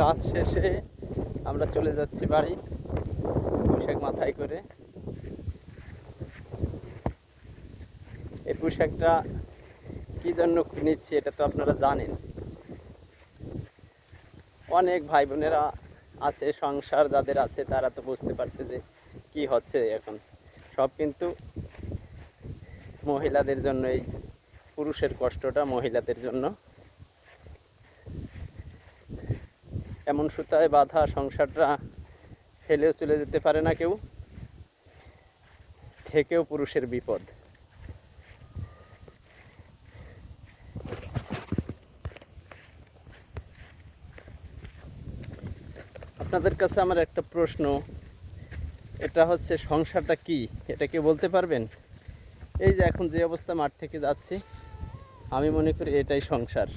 কাজ শেষে আমরা চলে যাচ্ছি বাড়ি। পোশাক মাথায় করে। এই পোশাকটা কি জন্য নিচ্ছি এটা তো আপনারা জানেন। অনেক ভাই বোনেরা আছে, সংসার যাদের আছে, তারা তো বুঝতে পারছে যে কি হচ্ছে এখন। সব কিন্তু মহিলাদের জন্য এই পুরুষের কষ্টটা মহিলাদের জন্য এমন সুতায় বাঁধা সংসারটা ফেলেও চলে যেতে পারে না কেউ। থেকেও পুরুষের বিপদ। আপনাদের কাছে আমার একটা প্রশ্ন। এটা হচ্ছে সংসারটা কি? এটা কি বলতে পারবেন? এই যে এখন যে অবস্থা মাঠ থেকে যাচ্ছি, আমি মনে করি এটাই সংসার।